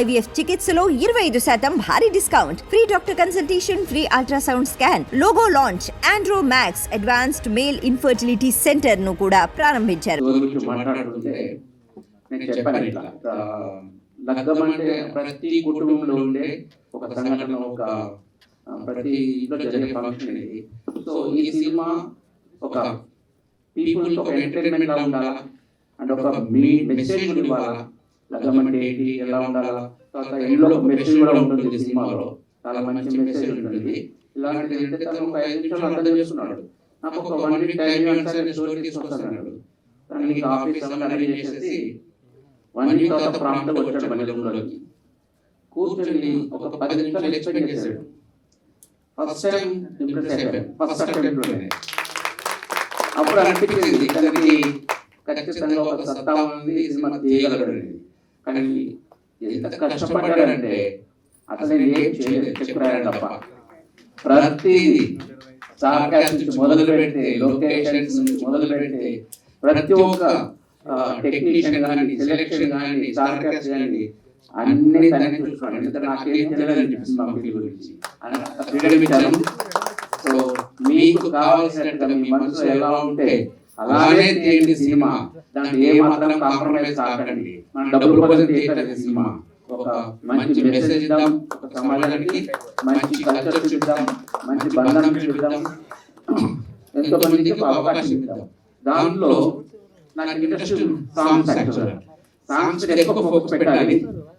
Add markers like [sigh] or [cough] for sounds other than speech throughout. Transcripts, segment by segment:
IVF చికిత్సలో ఇరవై ఐదు శాతం భారీ discount. Free doctor consultation free ultrasound scan logo launch Andro Max advanced male infertility సెంటర్ను కూడా ప్రారంభించారు. నేను చెప్పాను ఇట్లా. లగ్గం అంటే ప్రతి కుటుంబంలో ఉండే ఒక సంఘటన ఒక ప్రతి ఇంట్లో జరిగే ఫంక్షన్ ఇది. సో ఈ సినిమా ఒక పీపుల్ ఒక ఎంటర్టైన్మెంట్ లా ఉండాలా? అంటే ఒక మీ మెసేజ్ ఇవ్వాలా లగ్గం అంటే ఏంటి? ఎలా ఉండాలా? తర్వాత ఇంట్లో మెసేజ్ కూడా ఉంటుంది సినిమాలో. చాలా మంచి మెసేజ్ ఉంటుంది ఇలాంటిది ఏంటంటే తను ఒక ఐదు నిమిషాలు అర్థం చేస్తున్నాడు. నాకు ఒక వన్ వీక్ టైం ఇవ్వండి సార్ నేను స్టోరీ తీసుకొస్తాను తను నీకు ఆఫీస్ అంతా చేసేసి వన్ వీక్ తర్వాత ప్రాంతం వచ్చాడు మన రూమ్లోకి కూర్చొని ఒక పది నిమిషాలు ఎక్స్పెక్ట్ చేశాడు. ఫస్ట్ టైం ఇంప్రెస్ అయిపోయాడు. ఫస్ట్ అటెంప్ట్లోనే అప్పుడు అనిపించింది తనకి ఖచ్చితంగా ఒక సత్తా ఉంది సినిమా తీయగలడు కానీ ఎంత కష్టపడ్డాడంటే అసలు నేను ఏం చేయలేదు చెప్పాడు తప్ప. ప్రతి సార్కాస్ట్ నుంచి మొదలు పెడితే లొకేషన్స్ నుంచి మొదలు పెడితే ప్రతి ఒక్క టెక్నీషియన్ కానీ సెలెక్షన్ కానీ సార్కాస్ట్ కానీ అన్ని ఎందుకంటే నాకేం తెలియదని చెప్పి మా ఫీల్ గురించి. freedom ఇచ్చాను సో మీకు కావాల్సినట్టుగా మీ మనసులో ఎలా ఉంటే అలాగే తీయండి సినిమా. దాంట్లో ఏ మాత్రం కాంప్రమైజ్ కాకండి. మనం డబ్బుల కోసం తీయట్లేదు సినిమా. ఒక మంచి మెసేజ్ ఇద్దాం. ఒక సమాజానికి మంచి కల్చర్ చూపిద్దాం మంచి బంధనం చూపిద్దాం [clears throat] ఎంతో మందికి అవకాశం ఇద్దాం. దాంట్లో నాకు ఇంట్రెస్ట్ సాంగ్స్ సాంగ్స్ ఎక్కువ ఫోకస్ పెట్టాలి.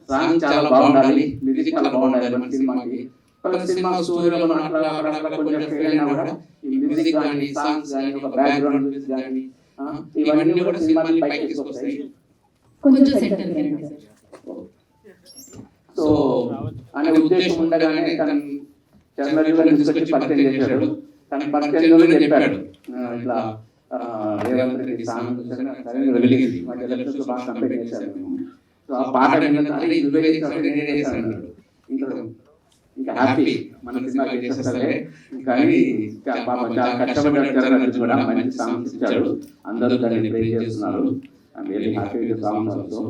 సాంగ్ చాలా బాగుండాలి. మ్యూజిక్ చాలా బాగుండాలి మన సినిమాకి. సినిమా సూర్యులు అట్లా అక్కడ అక్కడ కొంచెం ఫెయిల్ అయినా కూడా ఈ మ్యూజిక్ కానీ సాంగ్స్ కానీ ఒక బ్యాక్గ్రౌండ్ మ్యూజిక్ కానీ ఇవన్నీ కూడా సినిమాని పైకి తీసుకొస్తాయి. కొంచెం సెంటర్ సో అనే ఉద్దేశం ఉండగానే తన చంద్రబాబు తీసుకొచ్చి పరిచయం చేశాడు. తన పరిచయంలోనే చెప్పాడు. ఇట్లా ఆ, రేవంత్ రెడ్డి సాంగ్ చూసాక సరే వెలిగింది. మా ఎలక్షన్స్ బాగా కంప్లీట్ చేశారు మేము సో ఆ పాట విన్నాక, అరే ఇది నువ్వే చేసావు, నేనే చేశాను అన్నాడు. ఇంకా హ్యాపీ మన సినిమా చేసేసరే కానీ పాపం చాలా కష్టపడ్డాడు చంద్రబాబు కూడా మంచి సాంగ్స్ ఇచ్చాడు. అందరూ దాన్ని ప్రే చేస్తున్నారు. Very happy with songs also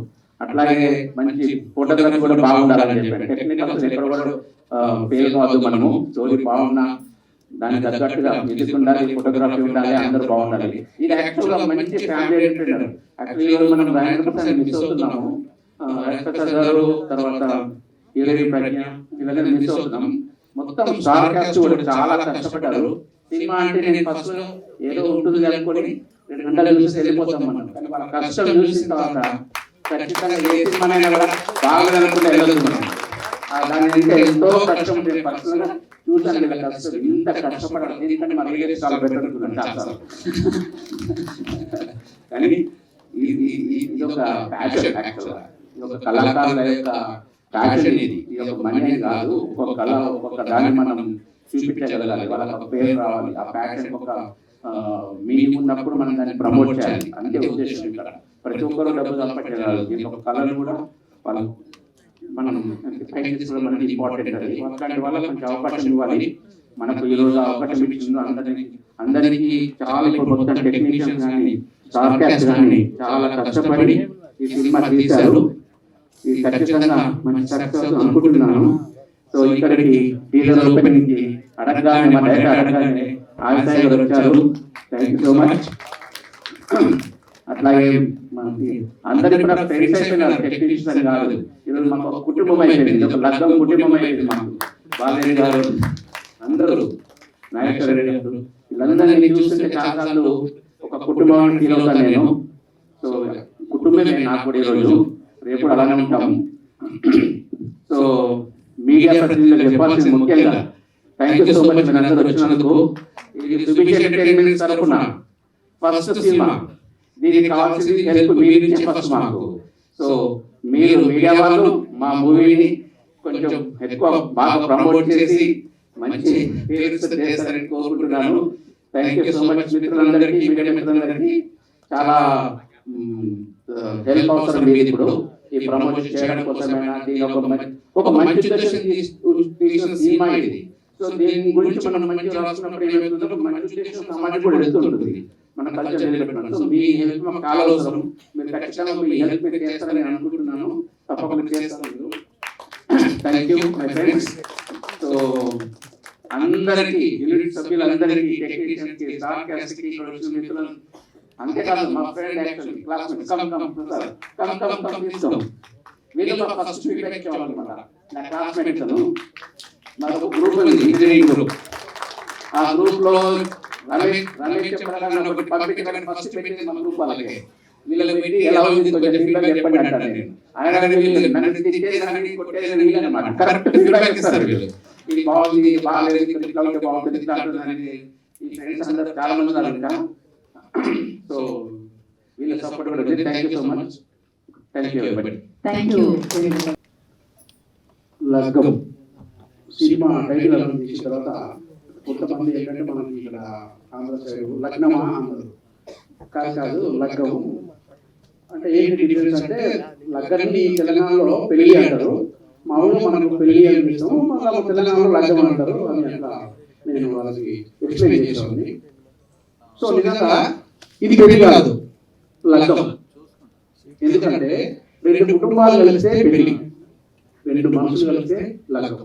అట్లాగే మంచి ఫోటోగ్రఫీ కూడా బాగుండాలని చెప్పాడు టెక్నికల్స్ ఎక్కడ కూడా ఫెయిల్ కావద్దు మనము. స్టోరీ బాగున్నా దానికి తగ్గట్టుగా మ్యూజిక్ ఉండాలి ఫోటోగ్రఫీ ఉండాలి అందరూ బాగుండాలి. ఇది యాక్చువల్గా మంచి ఫ్యామిలీ ఎంటర్టైనర్ యాక్చువల్లీ మనం రాజేంద్ర ప్రసాద్ మిస్ అవుతున్నాము. ఆ, రాజేంద్ర ప్రసాద్ గారు తర్వాత హీరోయిన్ ప్రజ్ఞ ఇవన్నీ మిస్ అవుతున్నాం మొత్తం స్టార్ కాస్ట్ కూడా చాలా కష్టపడ్డారు సినిమా అంటే నేను ఫస్ట్ ఏదో ఉంటుంది అనుకొని రెండు గంటలు చూసి వెళ్ళిపోతాం మనం కానీ వాళ్ళ కష్టం చూసిన తర్వాత ఖచ్చితంగా ఏ సినిమానైనా కూడా దాని వెనుక ఎంతో కష్టం ఉంది పర్సనల్గా చూసాను వీళ్ళ కష్టం ఇంత కష్టపడాలి ఎందుకంటే మన చాలా బెటర్ అనుకున్నాను కానీ ఇది ఇది- ఇది ఒక ప్యాషన్ యాక్చువల్గా ఇది ఒక కళాకారుల యొక్క ప్యాషన్ ఇది. ఇది. ఒక మనీ కాదు ఒక కళ ఒక దాన్ని మనం చూపించగలగాలి వాళ్ళకి ఒక పేరు రావాలి. ఆ ప్యాషన్ ఒక మీనింగ్ ఉన్నప్పుడు మనం దాన్ని ప్రమోట్ చేయాలి. అంతే ఉద్దేశం ఇక్కడ. ప్రతి ఒక్కరు డబ్బు సంపాదించగలరు దీని ఒక కళను కూడా వాళ్ళ మనం తీసుకోవడం అనేది ఇంపార్టెంట్ అది. అట్లాంటి వాళ్ళకి కొంచెం అవకాశం ఇవ్వాలి. మనకు ఈ రోజు అవకాశం ఇచ్చిందో అందరికి అందరికీ. చాలా ఇప్పుడు మొత్తం టెక్నీషియన్స్ కానీ స్టార్ కానీ చాలా కష్టపడి ఈ సినిమా తీశారు ఇది ఖచ్చితంగా సక్సెస్ అనుకుంటున్నాను సో ఇక్కడికి టీజర్ ఓపెనింగ్కి అడగగానే మా డైరెక్టర్ అడగగానే గారు వచ్చారు? థ్యాంక్ యూ సో మచ్ అట్లాగే మనకి అందరికి కూడా ఫ్రెండ్స్ అయిపోయినారు. టెక్నీషియన్స్ కాదు. ఈరోజు మాకు ఒక కుటుంబం అయిపోయింది. ఒక లగ్గం కుటుంబం అయిపోయింది మాకు. బాలయ్య గారు అందరూ. నాగేశ్వర రెడ్డి గారు. వీళ్ళందరినీ చూస్తుంటే ఒక కుటుంబం ఫీల్ అవుతాను నేను. సో కుటుంబమే నాకు కూడా ఈరోజు రేపు అలానే ఉంటాము. సో మీడియా ప్రతినిధులు చెప్పాల్సింది ముఖ్యంగా థ్యాంక్ యూ సో మచ్ మీరు అందరూ వచ్చినందుకు ఇది సుభిక్ష ఎంటర్టైన్మెంట్ తరఫున ఫస్ట్ సినిమా దీనికి కావాల్సింది హెల్ప్ మీ నుంచి ఫస్ట్ మాకు. సో మీరు మీడియా వాళ్ళు మా మూవీని కొంచెం ఎక్కువ బాగా ప్రమోట్ చేసి మంచి పేరు చేస్తారని కోరుకుంటున్నాను. థ్యాంక్ యూ సో మచ్ మిత్రులందరికీ మీడియా మిత్రులందరికీ. చాలా హెల్ప్ అవసరం లేదు ఇప్పుడు. ఈ ప్రమోషన్ చేయడం కోసమైనా దీని ఒక మంచి తీసిన సినిమా ఇది. సో దీని గురించి మనం మంచి రాసుకున్నప్పుడు ఏమవుతుందో మంచి ఉద్దేశం సమాజం కూడా వెళ్తుంటుంది మన కల్చర్ నిలబెట్టడం సో మీ హెల్ప్ మాకు చాలా అవసరం మీరు ఖచ్చితంగా మీ హెల్ప్ మీరు చేస్తారని నేను అనుకుంటున్నాను. తప్పకుండా చేస్తాను. Thank you my friends so అందరికీ యూనిట్ సభ్యులందరికీ టెక్నీషియన్స్కి స్టాఫ్ క్యాస్ట్కి ఇక్కడ వచ్చిన మిత్రులు అంతేకాదు మా friend actually classmate come come sir come come come తీస్తాం వీళ్ళు మా ఫస్ట్ ఫీడ్బ్యాక్ ఇచ్చేవాళ్ళనమాట నా క్లాస్మేట్ ఒక గ్రూప్ ఉంది ఇంజనీరింగ్ గ్రూప్ ఆ గ్రూప్లో రమేష్ రమేష్ చెప్పాలని ఒకటి పంపించడానికి ఫస్ట్ పెట్టింది మన గ్రూప్ వాళ్ళకి వీళ్ళకి పెట్టి ఎలా ఉంది కొంచెం ఫీడ్బ్యాక్ చెప్పండి అంటారు నేను. ఆయన వీళ్ళు నన్ను తిట్టేది నన్ను కొట్టేది వీళ్ళు అనమాట. కరెక్ట్ ఫీడ్బ్యాక్ ఇస్తారు వీళ్ళు. ఇది బాగుంది ఇది బాగాలేదు ఇక్కడ ఇట్లా ఉంటే బాగుంటుంది ఇట్లా ఉంటుంది అనేది ఈ ఫ్రెండ్స్ అందరూ చాలా మంది ఇంకా సో వీళ్ళ సపోర్ట్ కూడా thank you so much thank you everybody thank you Laggam cinema title announce చేసిన తర్వాత కొంతమంది ఏంటంటే మనం ఇక్కడ ఆంధ్ర సైడ్ లగ్నమా అన్నారు. కాదు కాదు లగ్గం. అంటే ఏంటి డిఫరెన్స్ అంటే లగ్గాన్ని తెలంగాణలో పెళ్ళి అంటారు. మామూలుగా మనకు పెళ్ళి అని పిలుస్తాము మన తెలంగాణలో లగ్గం అంటారు అని అట్లా నేను వాళ్ళకి ఎక్స్ప్లెయిన్ చేసేవాడిని సో నిజంగా ఇది పెళ్ళి కాదు. లగ్గం. ఎందుకంటే రెండు కుటుంబాలు కలిస్తే పెళ్ళి. రెండు మనసులు కలిస్తే లగ్గం.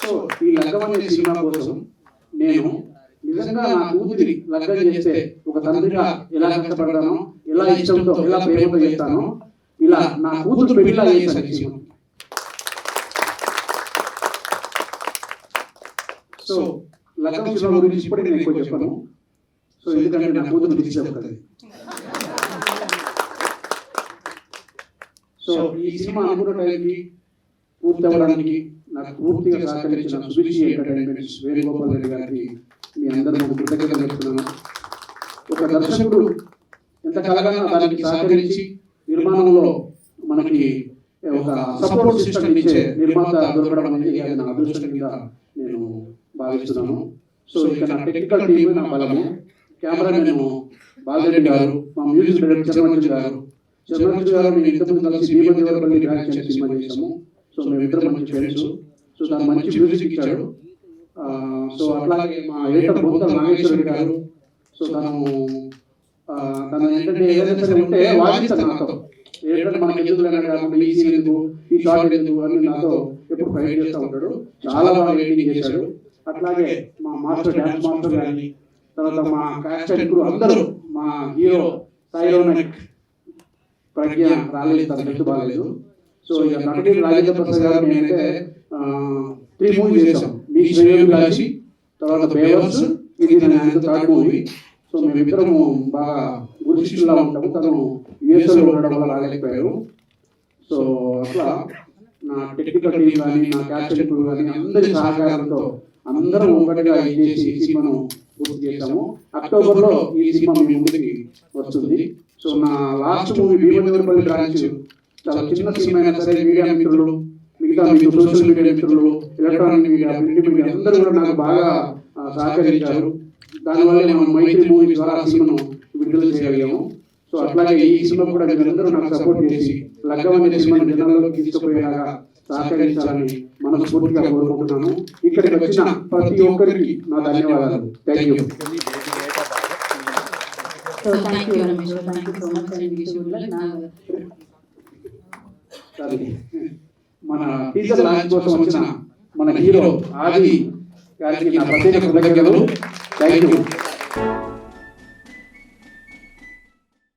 సో ఈ లగ్గం అనే సినిమా కోసం నేను నిజంగా నా కూతురి లగ్గం చేస్తే ఒక తండ్రిగా ఎలా కష్టపడతానో ఎలా ఇష్టంతో ఎలా ప్రేమతో చేస్తానో ఇలా నా కూతురు పెళ్ళిలా చేశాను ఈ సినిమా సో గురించి నేను ఎక్కువ చెప్పాను. సో ఎందుకంటే నా కూతురు తీసుకెళ్తుంది సో ఈ సినిమా అనుకున్న టైంకి పూర్తి అవ్వడానికి నాకు పూర్తిగా సహకరించిన సుభిషి ఎంటర్టైన్మెంట్స్ వేణుగోపాల్ రెడ్డి గారికి మీ అందరూ కృతజ్ఞతలు చెప్తున్నాను ఒక దర్శకుడు ఎంత కలగన్నా దానికి సహకరించి నిర్మాణంలో మనకి ఒక సపోర్ట్ సిస్టమ్ ఇచ్చే నిర్మాత దొరకడం అనేది నా అదృష్టం కింద భావిస్తున్నాను సో ఇక నా టెక్నికల్ టీమ్ నా బలము. కెమెరామెన్ బాలరెడ్డి గారు మా మ్యూజిక్ డైరెక్టర్ చంద్రమంజు గారు. చంద్రమంజు గారు మేము ఇంతకుముందు కలిసి గ్రాండ్ సినిమా చేసాము సో మేమిద్దరం మంచి ఫ్రెండ్స్ సో తను మంచి మ్యూజిక్ ఇచ్చాడు. సో అట్లాగే మా ఎడిటర్ బొంత గారు. సో తను తను ఏంటంటే ఏదైనా సరే ఉంటే వాదిస్తాను నాతో. ఏంటంటే మనకి ఎందుకు కాకుండా ఈ సీన్ ఎందుకు? ఈ షార్ట్ ఎందుకు అని నాతో ఎప్పుడు ఫైట్ చేస్తూ ఉంటాడు చాలా బాగా ఎడిటింగ్ చేశాడు అట్లాగే మా మాస్టర్ డ్యాన్స్ మాస్టర్ కానీ తర్వాత మా క్యాస్టర్ ఇప్పుడు అందరూ మా హీరో సాయి రోనక్ ప్రజ్ఞ రాలేదు తన హెల్త్ బాగాలేదు. సో ఇక నటుడి రాజేంద్ర ప్రసాద్ గారు నేనైతే త్రీ మూవీస్ చేసాం మీ శ్రేయం కాశి తర్వాత బేవర్స్ ఇది నేను థర్డ్ మూవీ. సో మేమిద్దరము బాగా గురుశిష్యులా ఉంటాము. తను యుఎస్లో ఉండడం వల్ల రాలేకపోయారు సో అట్లా నా టెక్నికల్ టీం కానీ నా క్రూ కానీ అందరి సహకారంతో అందరం ఒకటిగా చేసి ఈ సినిమాను పూర్తి చేశాము. అక్టోబర్లో ఈ సినిమా మీ ముందుకి వస్తుంది. సో నా లాస్ట్ మూవీ భీమదేవరపల్లి బ్రాంచ్. చాలా చిన్న సినిమా అయినా సరే మీడియా మిత్రులు మిగతా మీకు సోషల్ మీడియా మిత్రులు ఎలక్ట్రానిక్ మీడియా ప్రింట్ మీడియా అందరూ కూడా నాకు బాగా సహకరించారు. దానివల్ల మనం మైత్రి మూవీ ద్వారా సినిమాను విడుదల చేయగలిగాము. సో అట్లాగే ఈ సినిమా కూడా మీరందరూ నాకు సపోర్ట్ చేసి లగ్గం అనే సినిమాను జనాల్లోకి తీసుకుపోయేలాగా సహకరించాలని మనస్ఫూర్తిగా కోరుకుంటున్నాను ఇక్కడికి వచ్చిన ప్రతి ఒక్కరికి నా ధన్యవాదాలు. థ్యాంక్ యూ మన టీచర్ లాంచ్ కోసం వచ్చిన మన హీరో ఆది గారికి నా ప్రత్యేక కృతజ్ఞతలు. Thank you